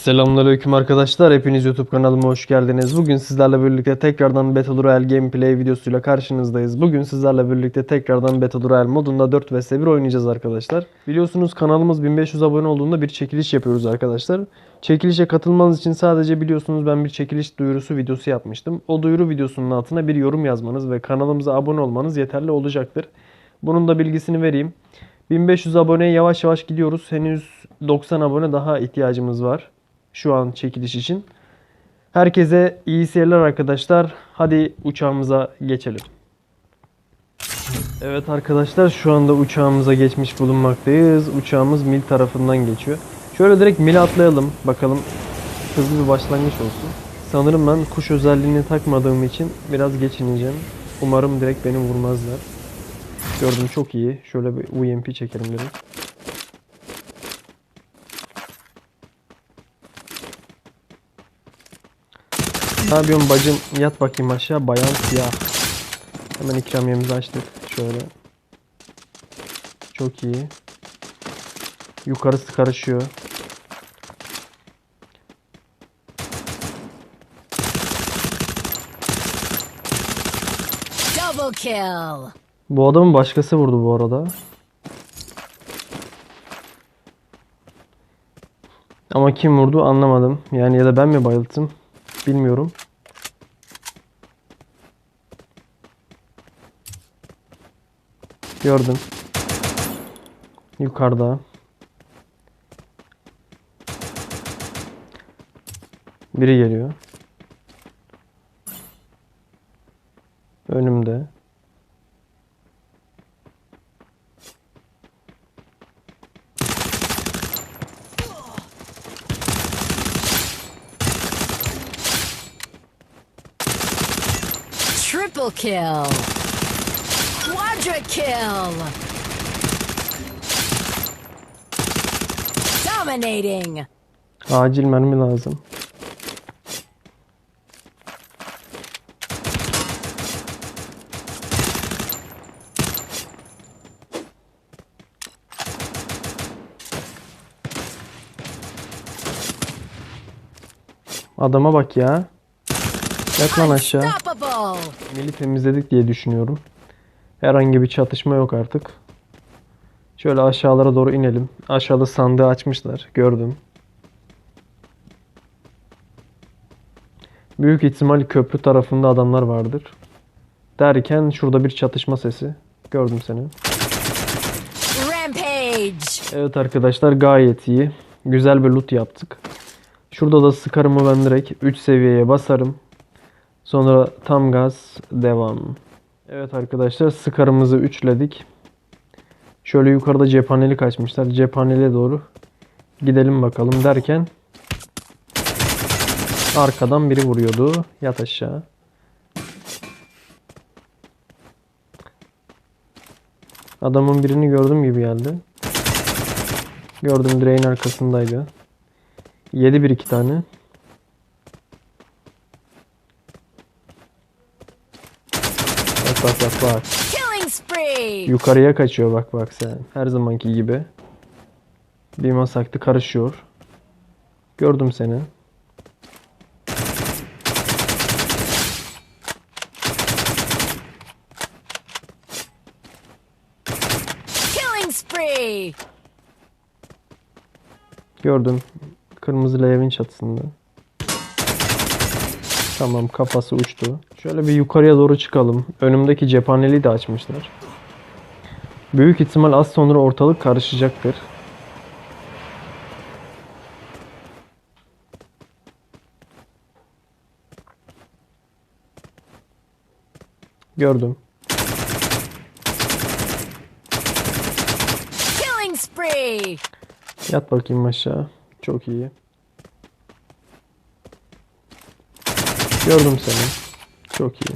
Selamünaleyküm arkadaşlar. Hepiniz YouTube kanalıma hoş geldiniz. Bugün sizlerle birlikte tekrardan Battle Royale gameplay videosuyla karşınızdayız. Bugün sizlerle birlikte tekrardan Battle Royale modunda 4 vs 1 oynayacağız arkadaşlar. Biliyorsunuz kanalımız 1500 abone olduğunda bir çekiliş yapıyoruz arkadaşlar. Çekilişe katılmanız için sadece biliyorsunuz ben bir çekiliş duyurusu videosu yapmıştım. O duyuru videosunun altına bir yorum yazmanız ve kanalımıza abone olmanız yeterli olacaktır. Bunun da bilgisini vereyim. 1500 aboneye yavaş yavaş gidiyoruz. Henüz 90 abone daha ihtiyacımız var şu an çekiliş için. Herkese iyi seyirler arkadaşlar. Hadi uçağımıza geçelim. Evet arkadaşlar şu anda uçağımıza geçmiş bulunmaktayız. Uçağımız Mil tarafından geçiyor. Şöyle direkt Mil'e atlayalım. Bakalım hızlı bir başlangıç olsun. Sanırım ben kuş özelliğini takmadığım için biraz geç ineceğim. Umarım direkt beni vurmazlar. Gördüm çok iyi. Şöyle bir UMP çekelim direkt. Ne yapıyorsun bacım? Yat bakayım aşağı. Bayan siyah. Hemen ikramiyemizi açtık. Şöyle. Çok iyi. Yukarısı karışıyor. Double kill. Bu adamın başkası vurdu bu arada. Ama kim vurdu anlamadım. Yani ya da ben mi bayılttım? Bilmiyorum. Gördüm. Yukarıda. Biri geliyor. Önümde. Kill. Quadra kill. Dominating. Acil mermi lazım. Adama bak ya. Yat lan aşağı. Mili temizledik diye düşünüyorum. Herhangi bir çatışma yok artık. Şöyle aşağılara doğru inelim. Aşağıda sandığı açmışlar. Gördüm. Büyük ihtimal köprü tarafında adamlar vardır. Derken şurada bir çatışma sesi. Gördüm seni. Rampage. Evet arkadaşlar gayet iyi. Güzel bir loot yaptık. Şurada da sıkarımı ben direkt 3 seviyeye basarım. Sonra tam gaz devam. Evet arkadaşlar sıkarımızı üçledik. Şöyle yukarıda cephanelik açmışlar. Cephaneliğe doğru gidelim bakalım derken arkadan biri vuruyordu. Yat aşağı. Adamın birini gördüm gibi geldi. Gördüm direğin arkasındaydı. Yedi bir iki tane. Bak bak bak. Yukarıya kaçıyor bak bak sen. Her zamanki gibi. Bir masaktı karışıyor. Gördüm seni. Gördüm. Kırmızı evin çatısında. Tamam kafası uçtu. Şöyle bir yukarıya doğru çıkalım. Önümdeki cephaneliği de açmışlar. Büyük ihtimal az sonra ortalık karışacaktır. Gördüm. Killing spree. Yat bakayım aşağı. Çok iyi. Gördüm seni. Çok iyi.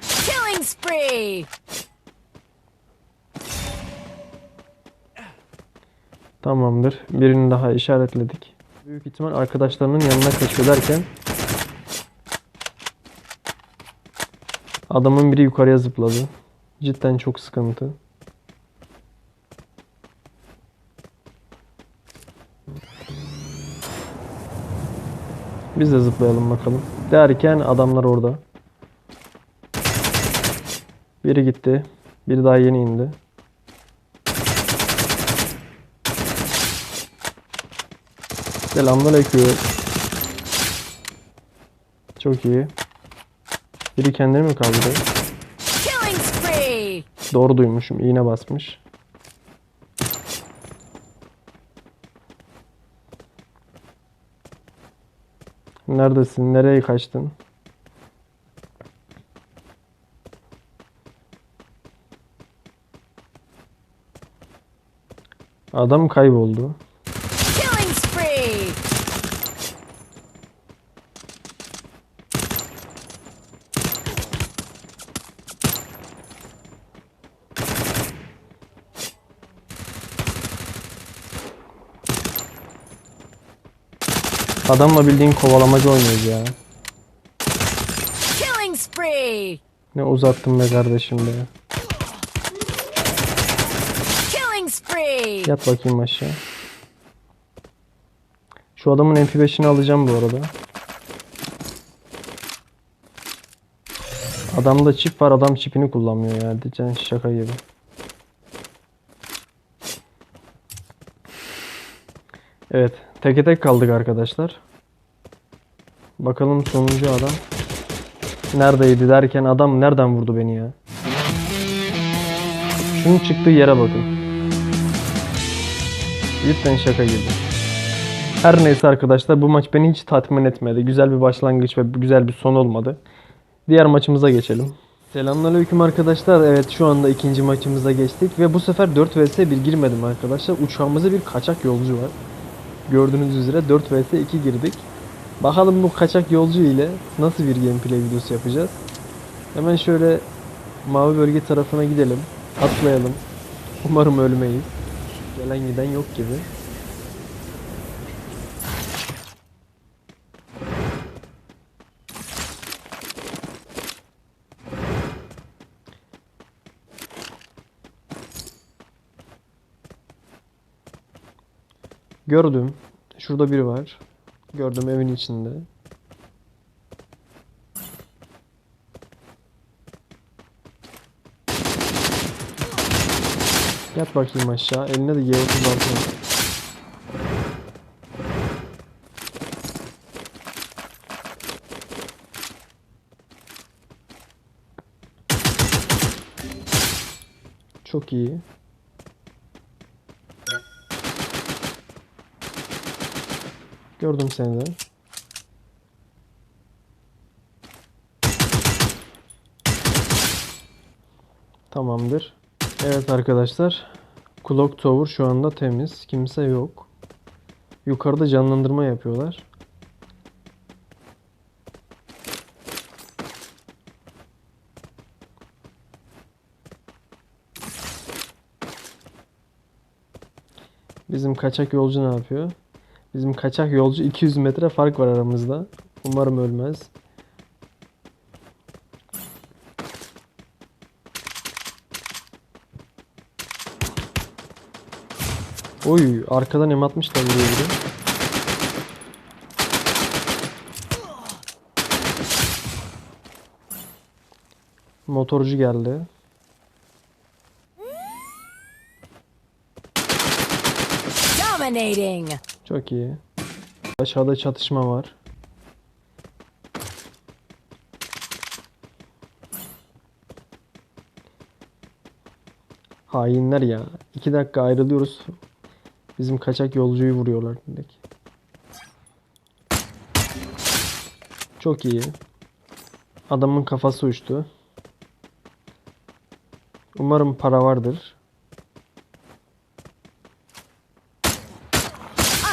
Killing spree. Tamamdır. Birini daha işaretledik. Büyük ihtimal arkadaşlarının yanına kaçıyor derken adamın biri yukarıya zıpladı. Cidden çok sıkıntı. Biz de zıplayalım bakalım. Derken adamlar orada. Biri gitti. Biri daha yeni indi. Selamünaleyküm. Çok iyi. Biri kendini mi spree. Doğru duymuşum. İğne basmış. Neredesin? Nereye kaçtın? Adam kayboldu. Killing spree. Adamla bildiğin kovalamacı oynuyoruz ya. Ne uzattın be kardeşim be. Yat bakayım aşağı. Şu adamın MP5'ini alacağım bu arada. Adamda çip var adam çipini kullanmıyor ya. Diyeceğin şaka gibi. Evet. Teke tek kaldık arkadaşlar. Bakalım sonuncu adam. Neredeydi derken adam nereden vurdu beni ya? Şunun çıktığı yere bakın. Lütfen şaka gibi. Her neyse arkadaşlar bu maç beni hiç tatmin etmedi. Güzel bir başlangıç ve güzel bir son olmadı. Diğer maçımıza geçelim. Selamünaleyküm arkadaşlar. Evet şu anda ikinci maçımıza geçtik ve bu sefer 4 vs 1 girmedim arkadaşlar. Uçağımızda bir kaçak yolcu var. Gördüğünüz üzere 4 vs 2 girdik. Bakalım bu kaçak yolcu ile nasıl bir gameplay videosu yapacağız. Hemen şöyle mavi bölge tarafına gidelim. Atlayalım. Umarım ölmeyiz. Gelen giden yok gibi. Gördüm. Şurada biri var. Gördüm evin içinde. Yat bakayım aşağı. Eline de G36 var. Çok iyi. Gördüm seni de. Tamamdır. Evet arkadaşlar. Clock Tower şu anda temiz. Kimse yok. Yukarıda canlandırma yapıyorlar. Bizim kaçak yolcu ne yapıyor? Bizim kaçak yolcu 200 metre fark var aramızda. Umarım ölmez. Oy arkadan M60 da vuruyor biri. Motorcu geldi. Dominating. Çok iyi. Aşağıda çatışma var. Hainler ya. İki dakika ayrılıyoruz. Bizim kaçak yolcuyu vuruyorlar direkt. Çok iyi. Adamın kafası uçtu. Umarım para vardır.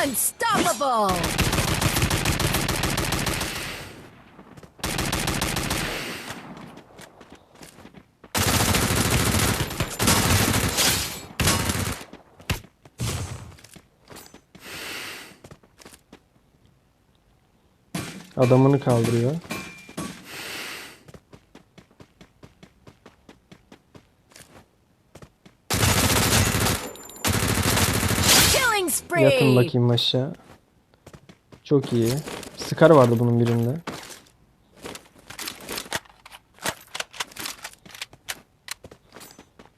Unstoppable. Adamını kaldırıyor. Killing spree. Yatın bakayım aşağı. Çok iyi. Scar vardı bunun birinde.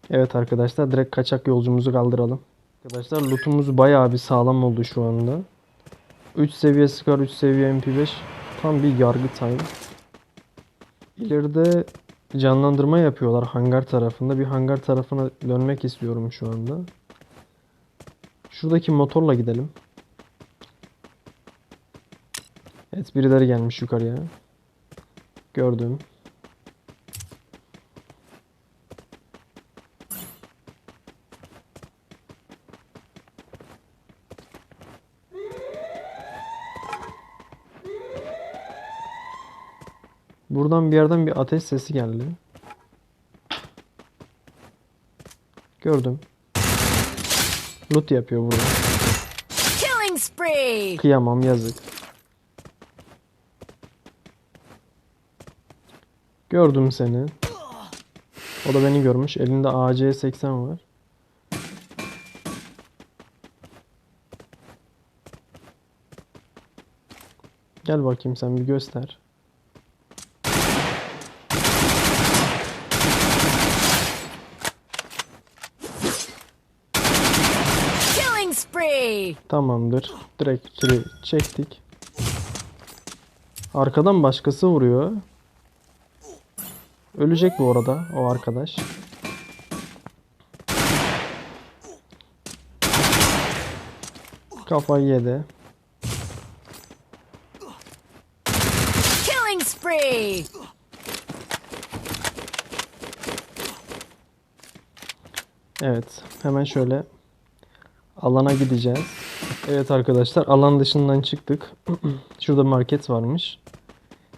Evet arkadaşlar direkt kaçak yolcumuzu kaldıralım. Arkadaşlar lootumuz bayağı bir sağlam oldu şu anda. 3 seviye Scar, 3 seviye MP5. Tam bir yargı time. İleride canlandırma yapıyorlar hangar tarafında. Bir hangar tarafına dönmek istiyorum şu anda. Şuradaki motorla gidelim. Evet birileri gelmiş yukarıya. Gördüm. Buradan bir yerden bir ateş sesi geldi. Gördüm. Loot yapıyor burada. Killing spree. Kıyamam yazık. Gördüm seni. O da beni görmüş. Elinde AC-80 var. Gel bakayım sen bir göster. Spree. Tamamdır. Direkt kili çektik. Arkadan başkası vuruyor. Ölecek bu arada o arkadaş. Kafayı yedi. Killing spree. Evet. Hemen şöyle alana gideceğiz. Evet arkadaşlar alan dışından çıktık. Şurada market varmış.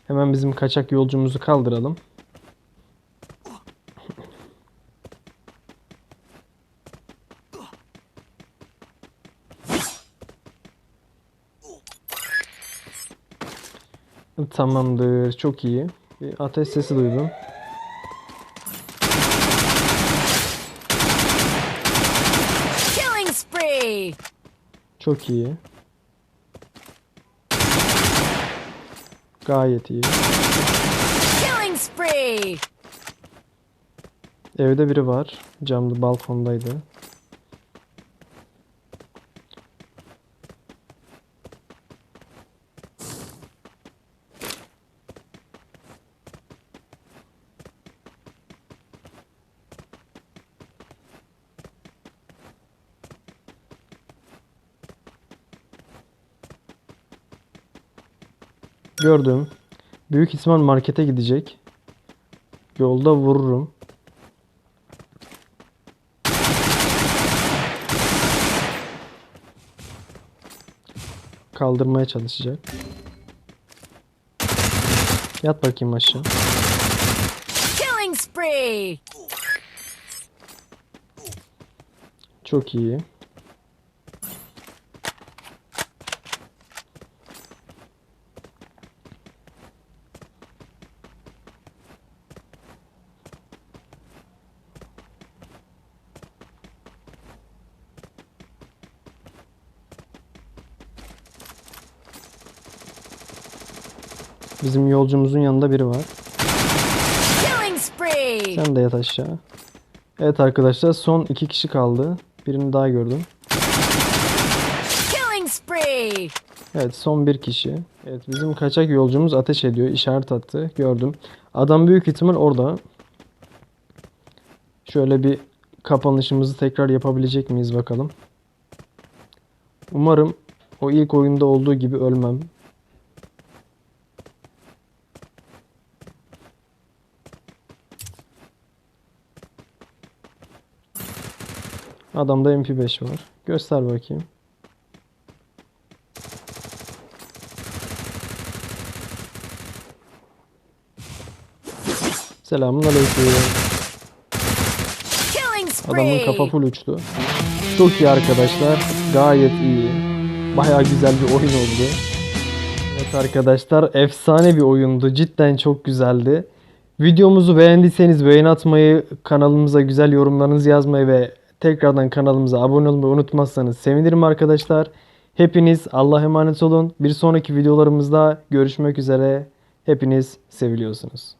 Hemen bizim kaçak yolcumuzu kaldıralım. Tamamdır. Çok iyi. Bir ateş sesi duydum. Çok iyi. Gayet iyi. Killing spree. Evde biri var. Camda balkondaydı. Gördüm. Büyük ihtimal markete gidecek. Yolda vururum. Kaldırmaya çalışacak. Yat bakayım aşağı. Killing spree. Çok iyi. Bizim yolcumuzun yanında biri var. Sen de yat aşağı. Evet arkadaşlar son iki kişi kaldı. Birini daha gördüm. Evet son bir kişi. Evet bizim kaçak yolcumuz ateş ediyor. İşaret attı. Gördüm. Adam büyük ihtimal orada. Şöyle bir kapanışımızı tekrar yapabilecek miyiz bakalım. Umarım o ilk oyunda olduğu gibi ölmem. Adamda MP5 var. Göster bakayım. Selamun aleyküm. Adamın kafa full uçtu. Çok iyi arkadaşlar. Gayet iyi. Bayağı güzel bir oyun oldu. Evet arkadaşlar efsane bir oyundu. Cidden çok güzeldi. Videomuzu beğendiyseniz beğeni atmayı, kanalımıza güzel yorumlarınızı yazmayı ve tekrardan kanalımıza abone olmayı unutmazsanız sevinirim arkadaşlar. Hepiniz Allah'a emanet olun. Bir sonraki videolarımızda görüşmek üzere. Hepiniz seviliyorsunuz.